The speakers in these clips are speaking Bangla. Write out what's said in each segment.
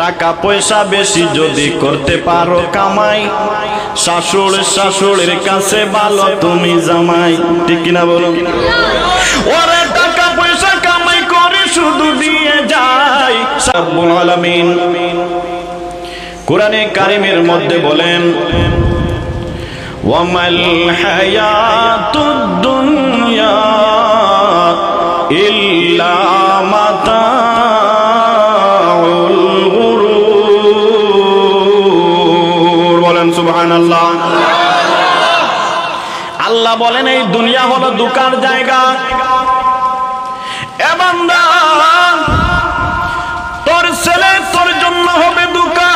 টাকা পয়সা বেশি যদি করতে পারো কামাই। শাশুড় শাশুড়ির কাছে ভালো তুমি জামাই। ঠিক কিনা বলো? ওরে টাকা পয়সা কামাই করে শুধু দিয়ে আলামিন কোরআনে কারিমের মধ্যে বলেন, ওয়ামাল হায়াতুদ দুনিয়া ইল্লা আল্লাহ বলেন, এই দুনিয়া হলো দুকার জায়গা। এ বান্দা, তোর ছেলে তোর জন্য হবে দুকা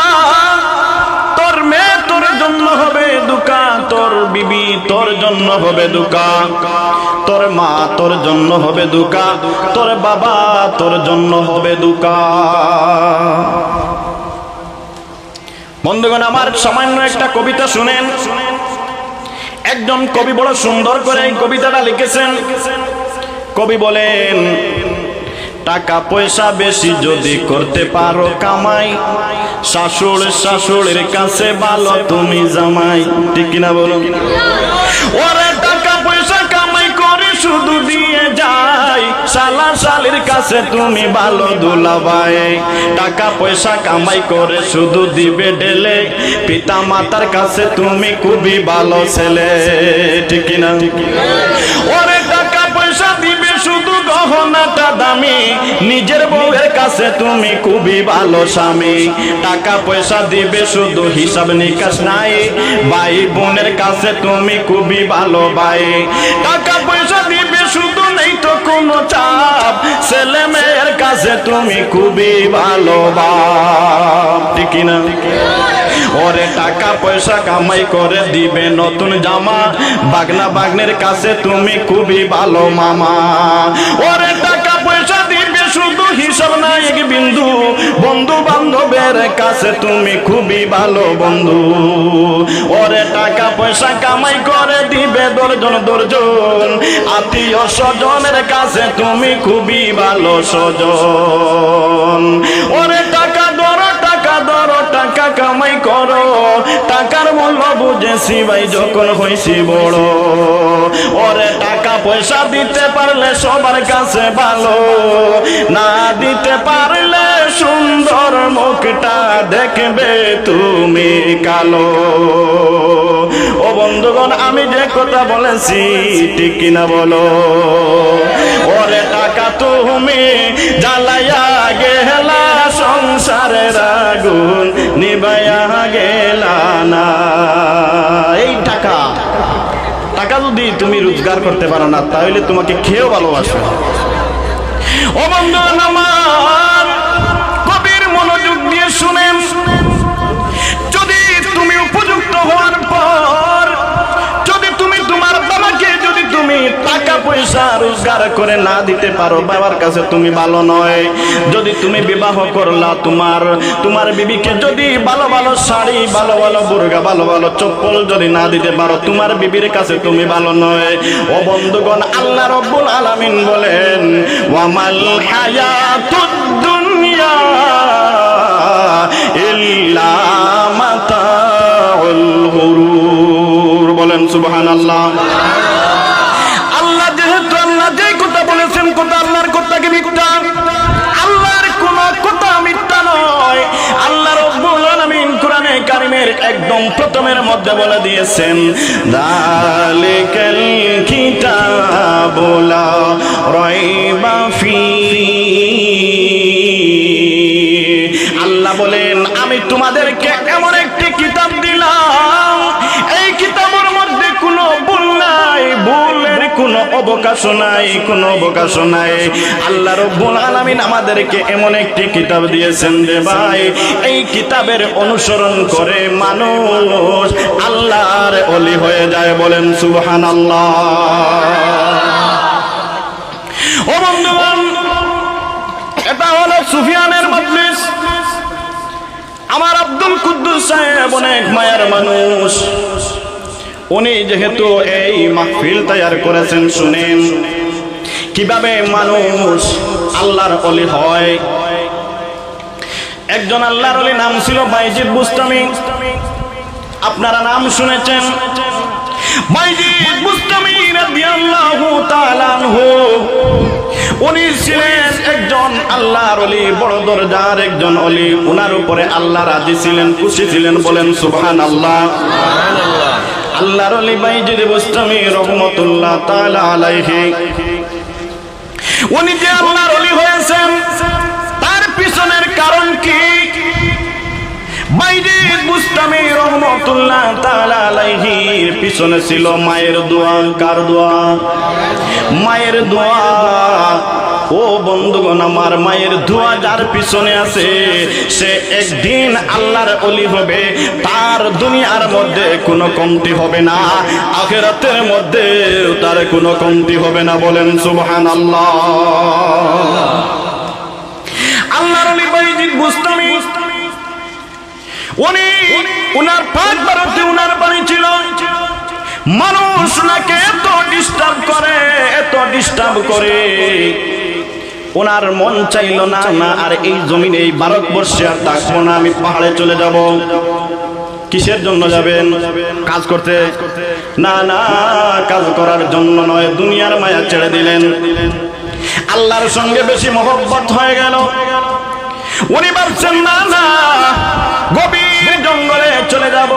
তোর মেয়ে তোর জন্য হবে দুকা তোর বিবি তোর জন্য হবে দুকা তোর মা তোর জন্য হবে দুকা তোর বাবা তোর জন্য হবে দুকা বন্ধুগণ, আমার সামান্য একটা কবিতা শুনেন শুনেন। একজন কবি বড় সুন্দর করে এই কবিতাটা লিখেছেন। কবি বলেন টাকা পয়সা বেশি যদি করতে পারো কামাই শাশুড় শাশুড়ির কাছে ভালো তুমি জামাই। ঠিক কিনা বলো ওরে টাকা পয়সা কামাই করে শুধু দিয়ে যায় শালা শালির কাছে তুমি ভালো দুলাবাই টাকা পয়সা কামাই করে শুধু দিবে ঢেলে। পিতা মাতার কাছে তুমি খুবই ভালো ছেলে, ঠিক না ওরে গহনাটা দামি। নিজের বউয়ের কাছে তুমি খুবই ভালো স্বামী। টাকা পয়সা দিবে শুধু হিসাব নিকাশ নাই। ভাই বোনের কাছে তুমি খুবই ভালো ভাই। টাকা পয়সা দিবে শুধু নেই তো কোনো চাপ। ছেলে মেয়ের কাছে তুমি খুবই ভালো বাপ ঠিক না ওরে টাকা পয়সা কামাই করে দিবে নতুন জামা। বাগনা বাগনের কাছে তুমি খুবই ভালো মামা। ওরে টাকা পয়সা দিবে শুধু হিসাব নাই এক বিন্দু। বন্ধু বান্ধবের কাছে তুমি খুবই ভালো বন্ধু। ওরে টাকা পয়সা কামাই করে দিবে দর্জন দর্জন। আত্মীয় স্বজনের কাছে তুমি খুবই ভালো স্বজন। ওরে বুঝেছি ভাই যখন হয়েছি বড়, ওরে টাকা পয়সা দিতে পারলে সবার কাছে ভালো, না দিতে পারলে সুন্দর মুখটা দেখবে তুমি কালো। ও বন্ধুগণ, আমি যে কথা বলেছি ঠিক কিনা বলো? ওরে টাকা তুমি জ্বালাইয়া গেলা, সংসারের আগুন নিবাইয়া গেলা না। টাকা। টাকা যদি তুমি রোজগার করতে পারো না, তাহলে তোমাকে খেয়েও ভালোবাসো ও বন্ধু আমার পয়সা রোজগার করে না দিতে পারো, বাবার কাছে তুমি ভালো নয়। যদি তুমি বিবাহ করলা তোমার তোমার বিবিকে যদি ভালো ভালো শাড়ি, ভালো ভালো বুর্গা ভালো ভালো চপ্পল যদি না দিতে পারো, তোমার বিবির কাছে তুমি ভালো নয়। ও বন্ধুগণ, আল্লাহ রব্বুল আলামিন বলেন, ওয়ামাল হায়াতুদ দুনিয়া ইল্লা মাতাউল গুরুর বলেন, সুবহানাল্লাহ। একদম প্রথমের মধ্যে বলে দিয়েছেন ফি আল্লাহ বলেন আমি তোমাদেরকে অবকাশ নাই কোনো অবকাশ নাই আল্লাহ রব্বুল আলামিন আমাদেরকে এমন একটি কিতাব দিয়েছেন যে, ভাই, এই কিতাবের অনুসরণ করে মানুষ আল্লাহর অলি হয়ে যায়। বলেন, সুবহানাল্লাহ। ও বন্ধুগণ, এটা হলো সুফিয়ানের মজলিস। আমার আব্দুল কুদ্দুস সাহেব অনেক মায়ের মানুষ। উনি যেহেতু এই মাহফিল তৈয়ার করেছেন, শুনেন। কীভাবে মানুষ আল্লাহর অলি হয়? একজন আল্লাহর ওলি নাম ছিল বাইজিদ বুস্তামি। আপনারা নাম শুনেছেন? বাইজিদ বুস্তামি রাদিয়াল্লাহু তাআলা আনহু। উনি ছিলেন একজন আল্লাহর অলি, বড় দরজার একজন অলি। উনার উপরে আল্লাহ রাজি ছিলেন, খুশি ছিলেন, বলেন সুবহান আল্লাহ আল্লাহর লিবাই যদি বুস্তামি রহমতুল্লাহ তাআলা আলাইহি। উনি যে আল্লাহর অলি হয়েছেন, তার পিছনের কারণ কি? বুস্তামি রহমতুল্লাহ তাআলা পিছনে ছিল মায়ের দোয়া। কার দোয়া? মায়ের দোয়া। ও বন্ধুগণ, আমার মায়ের দোয়া যার পিছনে আছে, সে একদিন আল্লাহর অলি হবে। তার দুনিয়ার মধ্যে কোনো কমতি হবে না। আখেরাতের মধ্যে তার কোনো কমতি হবে না। বলেন সুবহান আল্লাহ আল্লাহর অলি বাইজিদ বুস্তামি উনি উনার পাঁচ বারোতে উনার বাড়ি ছিল। মানুষ ওনাকে এত ডিস্টার্ব করে, এত ডিস্টার্ব করে। ওনার মন চাইল না না, আর এই জমিনে এই ভারতবর্ষে আর থাকব না, আমি পাহাড়ে চলে যাব। কিসের জন্য যাবেন? কাজ করতে? না না, কাজ করার জন্য নয়, দুনিয়ার মায়া ছেড়ে দিলেন। আল্লাহর সঙ্গে বেশি মহব্বত হয়ে গেল। উনি ভাবছেন না না গভীর জঙ্গলে চলে যাব।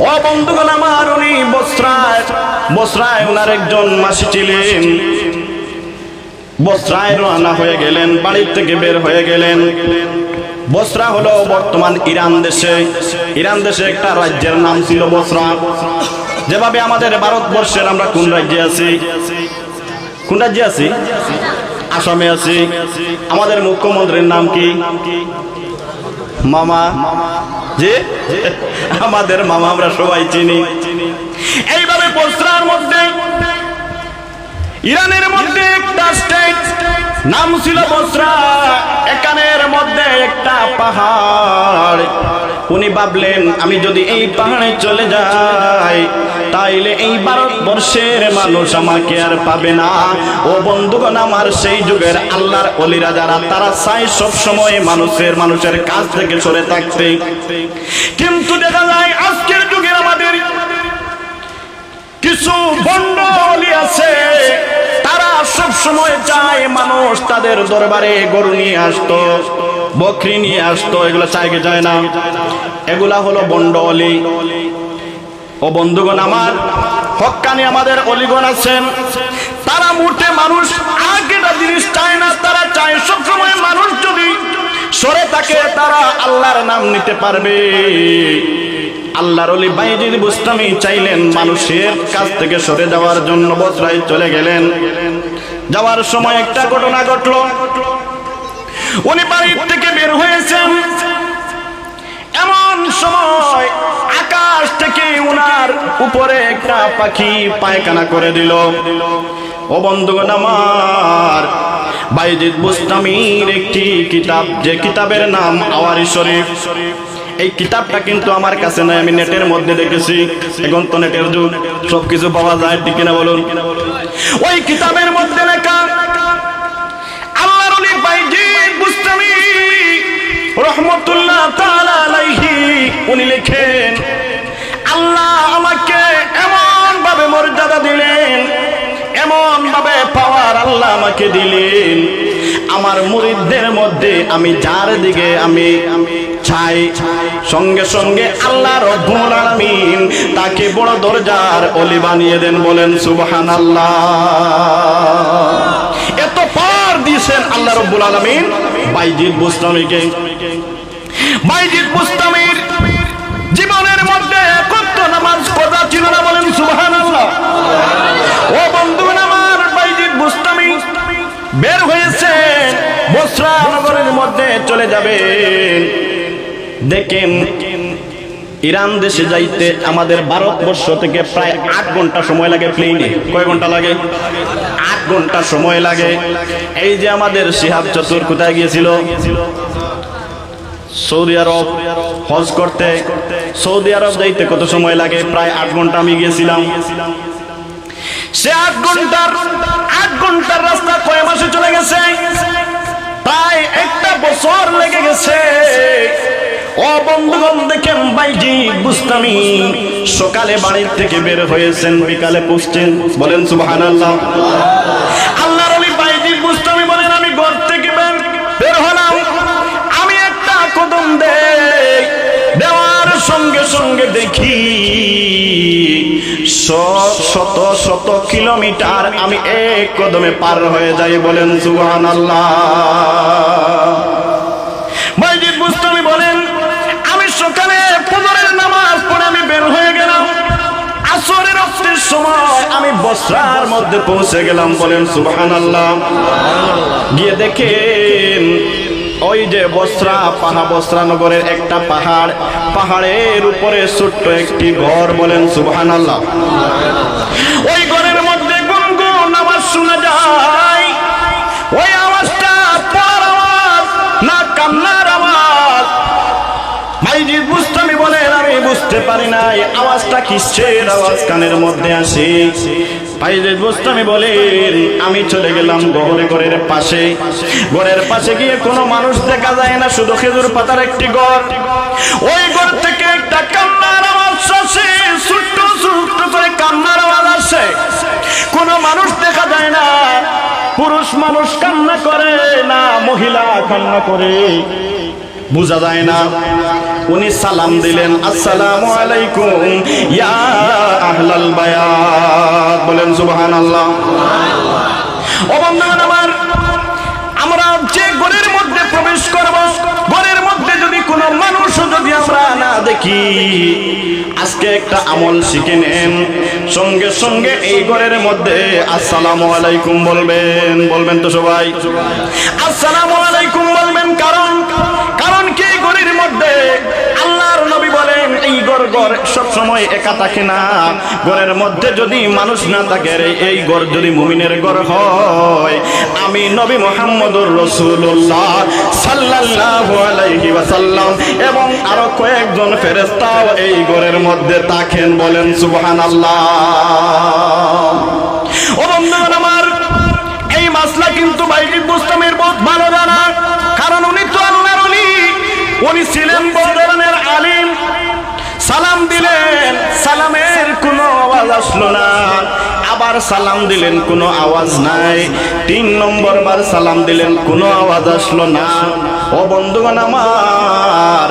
ও বন্ধুগণ আমার, উনি বস্ত্রায় বস্ত্রায় ওনার একজন মাসি ছিলেন। বস্ত্রায় রানা হয়ে গেলেন, বাড়ির থেকে বের হয়ে গেলেন। বসরা হলো বর্তমান ইরান দেশে। ইরান দেশে একটা রাজ্যের নাম ছিল বসরা। যেভাবে আমাদের ভারতবর্ষের আমরা কোন রাজ্যে আছি? কোন রাজ্যে আছি? আসামে আছি। আমাদের মুখ্যমন্ত্রীর নাম কি? মামা। যে আমাদের মামা আমরা সবাই চিনি। এইভাবে পোস্টার মধ্যে, ইরানের মধ্যে একটা স্টেট নাম ছিল বসরা, এখানের মধ্যে একটা পাহাড়। উনি ভাবলেন, আমি যদি এই পাহাড়ে চলে যাই, তাইলে এই ভারতবর্ষের মানুষ আমাকে আর পাবে না। ও বন্ধুগণ, আমার সেই যুগের আল্লাহর অলিরা যারা, তারা চাই সব সময় মানুষের মানুষের কাছ থেকে সরে থাকতে। কিন্তু দেখা যায়, আজকের যুগের আমাদের কিছু বন্ড আছে, তারা সব সময় চায় মানুষ তাদের দরবারে গরু নিয়ে আসতো। বকরি নিয়ে আসতো, এগুলো চাইকে যায় না। এগুলা হলো বন্ড অলি ও বন্ধুগণ আমার হক্কানি আমাদের অলিগণ আছেন। তারা মুঠে মানুষ, আগেটা জিনিস চায় না, তারা চায় সব সময় মানুষ যদি সরে থাকে, তারা আল্লাহর নাম নিতে পারবে। আল্লাহর অলি বুস্তামি চাইলেন মানুষের কাছ থেকে সরে যাওয়ার জন্য বসরায় চলে গেলেন। যাওয়ার সময় একটা ঘটনা ঘটলো। উনি বাড়ির বের হয়েছেন। এমন সময় আকাশ থেকে উনার উপরে একটা পাখি পায়খানা করে দিল। ও বন্ধুগণ আমার, বাইজিদ বুস্তামির একটি কিতাব, যে কিতাবের নাম আওয়ারি শরীফ। এই কিতাবটা কিন্তু আমার কাছে নাই, আমি নেটের মধ্যে দেখেছি। এখন তো নেটের যুগ, সবকিছু পাওয়া যায়, ঠিক না বলুন? ওই কিতাবের মধ্যে লেখা রহমতুল্লাহ আলাইহি, উনি লেখেন, আল্লাহ আমাকে এমন ভাবে মর্যাদা দিলেন এমন ভাবে পাওয়ার আল্লাহ আমাকে দিলেন। আমার মুরিদদের মধ্যে আমি যার দিকে আমি চাই, সঙ্গে সঙ্গে আল্লাহ রব্বুল আলামিন তাকে বড় দরজার অলি বানিয়ে দেন, বলেন সুবহানাল্লাহ। দিয়েছেন আল্লাহ রব্বুল আলামিন। বাইজিদ বুস্তামিকে। বাইজিদ বুস্তামির জীবনের মধ্যে কত নামাজ পড়া ছিল না বলেন সুবহানাল্লাহ। ও বন্ধু আমার, বাইজিদ বুস্তামি বের হয়েছে, বসরা নগরের মধ্যে চলে যাবেন দেখেন ইরান দেশে যাইতে আমাদের ভারতবর্ষ থেকে প্রায় আট ঘণ্টা সময় লাগে প্লেনে কয় ঘণ্টা লাগে? আট ঘণ্টা সময় লাগে। এই যে আমাদের শিহাব চতুর কোথায় গিয়েছিল? সৌদি আরব হজ করতে। সৌদি আরব যাইতে কত সময় লাগে? প্রায় আট ঘণ্টা আমি গিয়েছিলাম। সে আট ঘণ্টার আট ঘণ্টার রাস্তা কয় মাসে চলে গেছে? প্রায় একটা বছর ও বন্ধুগণ, দেখেন বাইজি, বুঝতামি। সকালে বাড়ির থেকে বের হয়েছেন, বিকালে পুষছেন বলেন সুবহান আল্লাহ আল্লাহর আলী বাইজি, বুঝতামি বলেন, আমি ঘর থেকে বের বের হলাম। আমি একটা কদম দেই, দেওয়ার সঙ্গে সঙ্গে দেখি শত শত কিলোমিটার আমি এক কদমে পার হয়ে যাই, বলেন সুবহান আল্লাহ বাইজিদ বুস্তামি বলেন আমি সকালে ফজরের নামাজ পড়ে আমি বের হয়ে গেলাম আসরের সময় আমি বসরার মধ্যে পৌঁছে গেলাম বলেন সুবহান আল্লাহ গিয়ে দেখেন, ওই যে বস্ত্রা পাহা বস্ত্রা নগরের একটা পাহাড়, পাহাড়ের উপরে ছোট্ট একটি ঘর বলেন সুবহান আল্লাহ ওই ঘরের মধ্যে গুনগুন আওয়াজ শোনা যায়। বলেন আমি বুঝতে পারি নাই। আওয়াজটা কিসের আওয়াজ কানের মধ্যে আসে। বুঝতামি বলেন আমি চলে গেলাম গহরে ঘরের পাশে। ঘরের পাশে গিয়ে কোনো মানুষ দেখা যায় না, শুধু খেজুর পাতার একটি ঘর। ওই ঘর থেকে একটা কান্নার আওয়াজ আসে, ছোট্ট ছোট্ট করে কান্নার আওয়াজ আসে। কোনো মানুষ দেখা যায় না, পুরুষ মানুষ কান্না করে না, মহিলা কান্না করে। বোঝা যায় না। উনি সালাম দিলেন, আসসালামু আলাইকুম, ইয়া আহলাল বায়াত। বলেন, সুবহানাল্লাহ। ও বন্ধুগণ আমার, আমরা যে ঘরের মধ্যে প্রবেশ করব ঘরের মধ্যে যদি কোনো মানুষ যদি আমরা না দেখি, আজকে একটা আমল শিখে নেন। সঙ্গে সঙ্গে এই ঘরের মধ্যে আসসালামু আলাইকুম বলবেন। বলবেন তো সবাই। আসসালামু সময় একা থাকে না। ঘরের মধ্যে যদি মানুষ না থাকে এই ঘর যদি মুমিনের ঘর হয়, আমি নবী মোহাম্মদুর রসুল্লাহ সাল্লাল্লাহু আলাইহি ওয়াসাল্লাম এবং আরও কয়েকজন ফেরেশতাও এই ঘরের মধ্যে থাকেন বলেন সুবহানাল্লাহ। ও বন্ধুগণ আমার, এই মাসলা কিন্তু বাইজিদ বহুত ভালো জানা, কারণ উনি তো অলি উনি ছিলেন বড় আসলো না। আবার সালাম দিলেন, কোনো আওয়াজ নাই। তিন নম্বর বার সালাম দিলেন, কোনো আওয়াজ আসলো না। ও বন্ধুগণ আমার